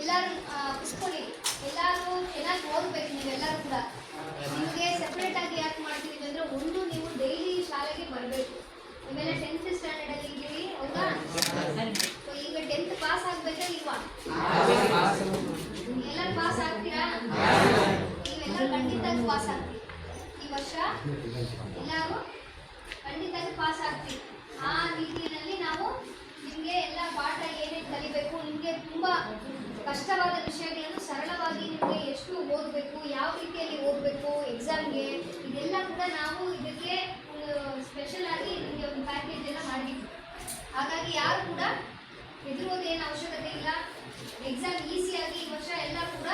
ಎಲ್ಲರೂ ಕುತ್ಕೊಳ್ಳಿ ಎಲ್ಲರೂ ಚೆನ್ನಾಗಿ ಓದ್ಬೇಕು ನೀವೆಲ್ಲರೂ ಕೂಡ ನಿಮಗೆ ಸೆಪ್ರೇಟ್ ಆಗಿ ಯಾಕೆ ಮಾಡ್ತಿದ್ದೀವಿ ಅಂದ್ರೆ ಒಂದು ನೀವು ಡೈಲಿ ಶಾಲೆಗೆ ಬರಬೇಕು ಆಮೇಲೆ ಟೆಂತ್ ಸ್ಟ್ಯಾಂಡರ್ಡ್ ಅಲ್ಲಿ ಇದ್ದೀವಿ ಹೌದಾ ಈಗ ಟೆಂತ್ ಪಾಸ್ ಆಗ್ಬೇಕಾ ಇಲ್ವಾ ಎಲ್ಲರೂ ಪಾಸ್ ಆಗ್ತೀರಾ ನೀವೆಲ್ಲರೂ ಖಂಡಿತ ಪಾಸ್ ಆಗ್ತೀರಿ ವರ್ಷ ಎಲ್ಲರೂ ಖಂಡಿತ ಪಾಸ್ ಆಗ್ತೀವಿ. ಆ ರೀತಿಯಲ್ಲಿ ನಾವು ನಿಮಗೆ ಎಲ್ಲ ಪಾಠ ಏನೇನು ಕಲಿಬೇಕು, ನಿಮಗೆ ತುಂಬ ಕಷ್ಟವಾದ ವಿಷಯಗಳನ್ನು ಸರಳವಾಗಿ ನಿಮಗೆ ಎಷ್ಟು ಓದಬೇಕು, ಯಾವ ರೀತಿಯಲ್ಲಿ ಓದಬೇಕು ಎಕ್ಸಾಮ್ಗೆ ಇದೆಲ್ಲ ಕೂಡ ನಾವು ಇದಕ್ಕೆ ಸ್ಪೆಷಲ್ ಆಗಿ ನಿಮಗೆ ಒಂದು ಪ್ಯಾಕೇಜ್ ಎಲ್ಲ ಮಾಡಿದ್ವಿ ಹಾಗಾಗಿ ಯಾರು ಕೂಡ ಹೆದರೋದೇನು ಅವಶ್ಯಕತೆ ಇಲ್ಲ. ಎಕ್ಸಾಮ್ ಈಸಿಯಾಗಿ ಈ ವರ್ಷ ಎಲ್ಲ ಕೂಡ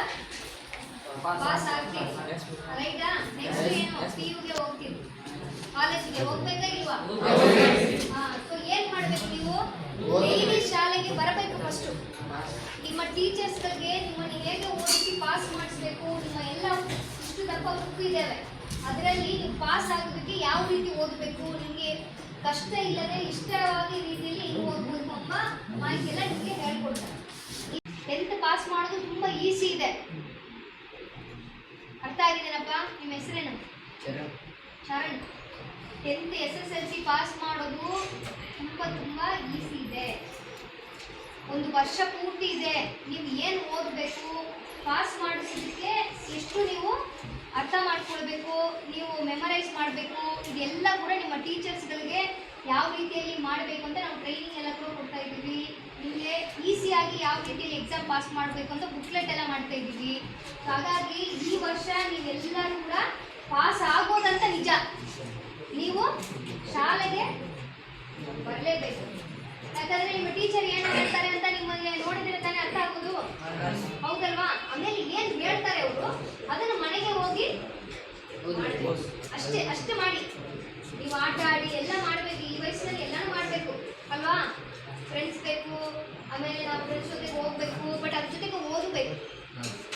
ಪಾಸ್ ಆಗ್ತೀವಿ ರೈಟಾ ನೆಕ್ಸ್ಟ್ ಏನು ಪಿ ಯುಗೆ ಹೋಗ್ತೀವಿ. ಕಾಲೇಜಿಗೆ ಹೋಗ್ಬೇಕಾ ಇಲ್ವಾ? ಹಾ ಸೊ ಏನ್ ಮಾಡ್ಬೇಕು ನೀವು? ಡೈಲಿ ಶಾಲೆಗೆ ಬರಬೇಕು ಫಸ್ಟ್ ನಿಮ್ಮ ಟೀಚರ್ಸ್ಗಳಿಗೆ ನಿಮ್ಮನ್ನು ಹೇಗೆ ಓದಿಸಿ ಪಾಸ್ ಮಾಡಿಸ್ಬೇಕು ನಿಮ್ಮ ಎಲ್ಲ ಇಷ್ಟು ದಪ್ಪ ಬುಕ್ ಇದ್ದಾವೆ ಅದರಲ್ಲಿ ನೀವು ಪಾಸ್ ಆಗೋದಕ್ಕೆ ಯಾವ ರೀತಿ ಓದಬೇಕು? ನಿಮಗೆ ಕಷ್ಟ ಇಲ್ಲದೆ ಇಷ್ಟವಾಗಿ ರೀತಿಯಲ್ಲಿ ನೀವು ಓದ್ಬೇಕು ಎಂಬ ಮಾಹಿತಿ ಎಲ್ಲ ನಿಮಗೆ ಹೇಳ್ಕೊಡ್ತಾರೆ. ಟೆಂತ್ ಪಾಸ್ ಮಾಡೋದು ತುಂಬ ಈಸಿ ಇದೆ. ಅರ್ಥ ಆಗಿದೆನಪ್ಪ ನಿಮ್ಮ ಹೆಸರೇನು? Sharan. Tenth S S L C pass ಮಾಡೋದು ತುಂಬ ತುಂಬ ಈಸಿ ಇದೆ. ಒಂದು ವರ್ಷ ಪೂರ್ತಿ ಇದೆ. ನೀವು ಏನು ಓದಬೇಕು ಪಾಸ್ ಮಾಡಿಸೋದಕ್ಕೆ ಎಷ್ಟು ನೀವು ಅರ್ಥ ಮಾಡ್ಕೊಳ್ಬೇಕು ನೀವು ಮೆಮರೈಸ್ ಮಾಡಬೇಕು ಇದೆಲ್ಲ ಕೂಡ ನಿಮ್ಮ ಟೀಚರ್ಸ್ಗಳಿಗೆ ಯಾವ ರೀತಿಯಲ್ಲಿ ಮಾಡಬೇಕು ಅಂತ ನಾವು ಟ್ರೈನಿಂಗ್ ಎಲ್ಲ ಕೂಡ ಕೊಡ್ತಾ ಇದ್ದೀವಿ. ನಿಮಗೆ ಈಸಿಯಾಗಿ ಯಾವ ರೀತಿಯಲ್ಲಿ ಎಕ್ಸಾಮ್ ಪಾಸ್ ಮಾಡಬೇಕು ಅಂತ ಬುಕ್ಲೆಟ್ ಎಲ್ಲ ಮಾಡ್ತಾ ಇದ್ದೀವಿ. ಹಾಗಾಗಿ ಈ ವರ್ಷ ನೀವೆಲ್ಲರೂ ಕೂಡ ಪಾಸ್ ಆಗೋದಂತ ನಿಜ ನೀವು ಶಾಲೆಗೆ ಬರಲೇಬೇಕು ಯಾಕಂದ್ರೆ ನಿಮ್ಮ ಟೀಚರ್ ಏನು ಹೇಳ್ತಾರೆ ಅಂತ ನಿಮಗೆ ನೋಡಿದ್ರೆ ತಾನೇ ಅರ್ಥ ಆಗೋದು? ಹೌದಲ್ವಾ? ಆಮೇಲೆ ಏನು ಹೇಳ್ತಾರೆ ಅವರು? ಅದನ್ನ ಮನೆಗೆ ಹೋಗಿ. ಅಷ್ಟೇ ಅಷ್ಟೇ ಮಾಡಿ.